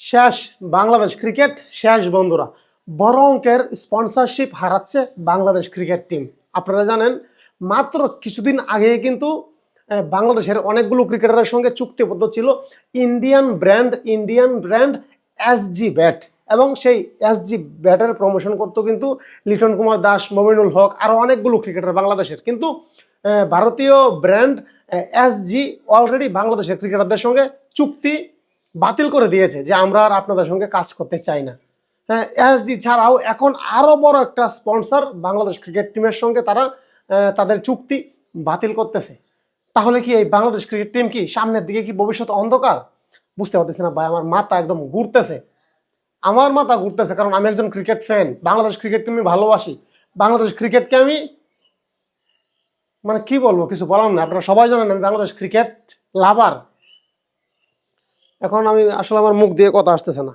শেষ বাংলাদেশ ক্রিকেট, শেষ বন্ধুরা। বড় অঙ্কের স্পন্সরশিপ হারাচ্ছে বাংলাদেশ ক্রিকেট টিম আপনারা জানেন, মাত্র কিছুদিন আগে কিন্তু বাংলাদেশের অনেকগুলো ক্রিকেটারের সঙ্গে চুক্তিবদ্ধ ছিল। Indian brand Indian brand SG bat এবং সেই এসজি ব্যাটের প্রমোশন করতো কিন্তু লিটন কুমার দাস, মমিনুল হক আরও অনেকগুলো ক্রিকেটার বাংলাদেশের। কিন্তু ভারতীয় ব্র্যান্ড এসজি অলরেডি বাংলাদেশের ক্রিকেটারদের সঙ্গে চুক্তি বাতিল করে দিয়েছে যে আমরা আর আপনাদের সঙ্গে কাজ করতে চাই না। হ্যাঁ এসজি ছাড়াও এখন আরও বড় একটা স্পন্সর বাংলাদেশ ক্রিকেট টিমের সঙ্গে তারা তাদের চুক্তি বাতিল করতেছে। তাহলে কি এই বাংলাদেশ ক্রিকেট টিম কি সামনের দিকে কি ভবিষ্যৎ অন্ধকার? বুঝতে পারতেছি না ভাই, আমার মাথা একদম ঘুরতেছে। আমার মাথা ঘুরতেছে কারণ আমি একজন cricket fan, Bangladesh cricket team ভালোবাসি। বাংলাদেশ ক্রিকেটকে আমি মানে কি বলব, কিছু বলার না আপনারা সবাই জানেন আমি বাংলাদেশ ক্রিকেট লাভার। এখন আমি আসলে আমার মুখ দিয়ে কথা আসতেছে না।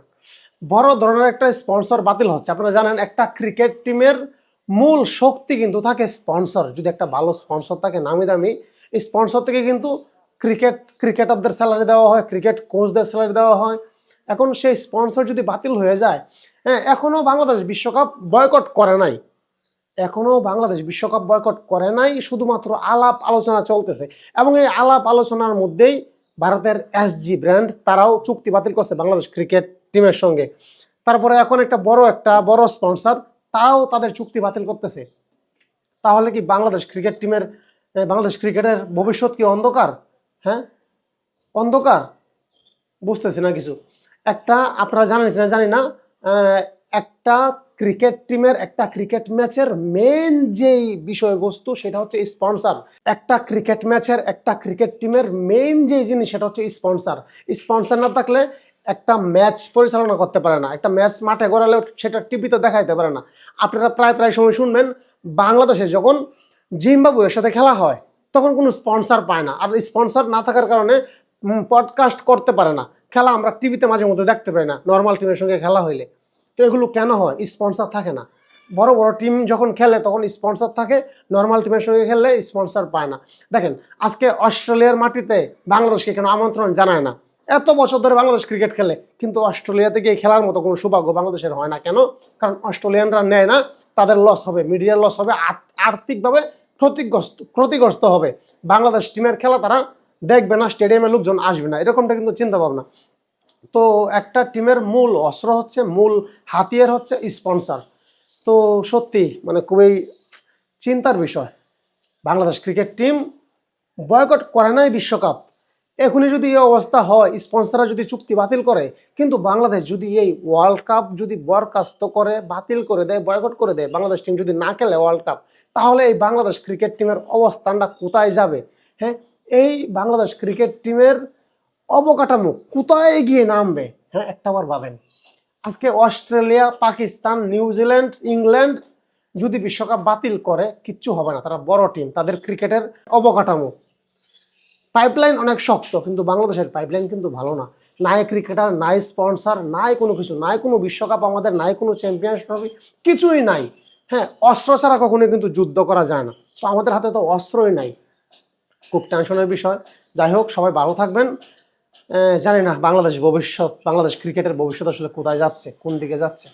বড় ধরনের একটা স্পন্সর বাতিল হচ্ছে। আপনারা জানেন, একটা ক্রিকেট টিমের মূল শক্তি কিন্তু থাকে স্পন্সর। যদি একটা ভালো স্পন্সর থাকে, নামি দামি স্পন্সর থেকে কিন্তু ক্রিকেট, ক্রিকেটারদের স্যালারি দেওয়া হয়, ক্রিকেট কোচদের স্যালারি দেওয়া হয়। এখন সেই স্পন্সর যদি বাতিল হয়ে যায় হ্যাঁ এখনও বাংলাদেশ বিশ্বকাপ বয়কট করে নাই। এখনও বাংলাদেশ বিশ্বকাপ বয়কট করে নাই, শুধুমাত্র আলাপ আলোচনা চলতেছে। এবং এই আলাপ আলোচনার মধ্যেই ভারতের এসজি ব্র্যান্ড তারাও চুক্তি বাতিল করছে বাংলাদেশ ক্রিকেট টিমের সঙ্গে। তারপরে এখন একটা বড় একটা, বড় স্পন্সর তারাও তাদের চুক্তি বাতিল করতেছে। তাহলে কি বাংলাদেশ ক্রিকেট টিমের বাংলাদেশ ক্রিকেটের ভবিষ্যৎ কি অন্ধকার? হ্যাঁ? অন্ধকার? বুঝতেছি না কিছু। একটা, আপনারা জানেন কিনা জানি না একটা ক্রিকেট টিমের একটা ক্রিকেট ম্যাচের মেন যেই বিষয়বস্তু সেটা হচ্ছে স্পন্সর একটা ক্রিকেট ম্যাচের একটা ক্রিকেট টিমের মেইন যে জিনিস সেটা হচ্ছে স্পন্সর স্পন্সর না থাকলে একটা ম্যাচ পরিচালনা করতে পারে না। একটা ম্যাচ মাঠে গড়ালে সেটা টিভিতে দেখাইতে পারে না। আপনারা প্রায় প্রায় সময় শুনবেন, বাংলাদেশে যখন জিম্বাবুয়ের সাথে খেলা হয়, তখন কোনো স্পন্সর পায় না। আর স্পন্সর না থাকার কারণে পডকাস্ট করতে পারে না। খেলা আমরা টিভিতে মাঝে মধ্যে দেখতে পাই না নর্মাল টিমের সঙ্গে খেলা হইলে। তো এগুলো কেন হয়? স্পন্সর থাকে না। বড় বড় টিম যখন খেলে তখন স্পন্সর থাকে নর্মাল টিমের সঙ্গে খেললে স্পন্সর পায় না। দেখেন, আজকে অস্ট্রেলিয়ার মাটিতে বাংলাদেশকে কেন আমন্ত্রণ জানায় না? এত বছর ধরে বাংলাদেশ ক্রিকেট খেলে, কিন্তু অস্ট্রেলিয়াতে গিয়ে খেলার মতো কোনো সৌভাগ্য বাংলাদেশের হয় না। কেন? কারণ অস্ট্রেলিয়ানরা নেয় না, তাদের লস হবে মিডিয়ার লস হবে আর্থিকভাবে ক্ষতিগ্রস্ত ক্ষতিগ্রস্ত হবে। বাংলাদেশ টিমের খেলা তারা দেখবে না স্টেডিয়ামে লোকজন আসবে না। এরকমটা কিন্তু চিন্তা ভাবনা তো একটা টিমের মূল অস্ত্র হচ্ছে, মূল হাতিয়ার হচ্ছে স্পন্সর তো সত্যি মানে খুবই চিন্তার বিষয়। বাংলাদেশ ক্রিকেট টিম বয়কট করে নাই বিশ্বকাপ। এখনই যদি এই অবস্থা হয় স্পন্সররা যদি চুক্তি বাতিল করে, কিন্তু বাংলাদেশ যদি এই ওয়ার্ল্ড কাপ যদি বরখাস্ত করে, বাতিল করে দেয় বয়কট করে দেয়, বাংলাদেশ টিম যদি না খেলে ওয়ার্ল্ড কাপ তাহলে এই বাংলাদেশ ক্রিকেট টিমের অবস্থানটা কোথায় যাবে? হ্যাঁ এই বাংলাদেশ ক্রিকেট টিমের অবকাঠামো কোথায় গিয়ে নামবে? হ্যাঁ একটাবার ভাবেন। আজকে অস্ট্রেলিয়া, পাকিস্তান নিউজিল্যান্ড ইংল্যান্ড যদি বিশ্বকাপ বাতিল করে, কিচ্ছু হবে না। তারা বড় টিম, তাদের ক্রিকেটের অবকাঠামো। পাইপলাইন অনেক শক্ত, কিন্তু বাংলাদেশের পাইপলাইন কিন্তু ভালো না। নাই ক্রিকেটার নাই স্পন্সর নাই কোনো কিছু নাই কোনো বিশ্বকাপ আমাদের নাই কোনো চ্যাম্পিয়ন্স ট্রফি, কিছুই নাই। হ্যাঁ অস্ত্র ছাড়া কখনোই কিন্তু যুদ্ধ করা যায় না। তো আমাদের হাতে তো অস্ত্রই নাই। খুব টেনশনের বিষয়। যাই হোক, সবাই ভালো থাকবেন। জানি না বাংলাদেশ ভবিষ্যৎ বাংলাদেশ ক্রিকেটের ভবিষ্যৎ আসলে কোথায় যাচ্ছে কোন দিকে যাচ্ছে?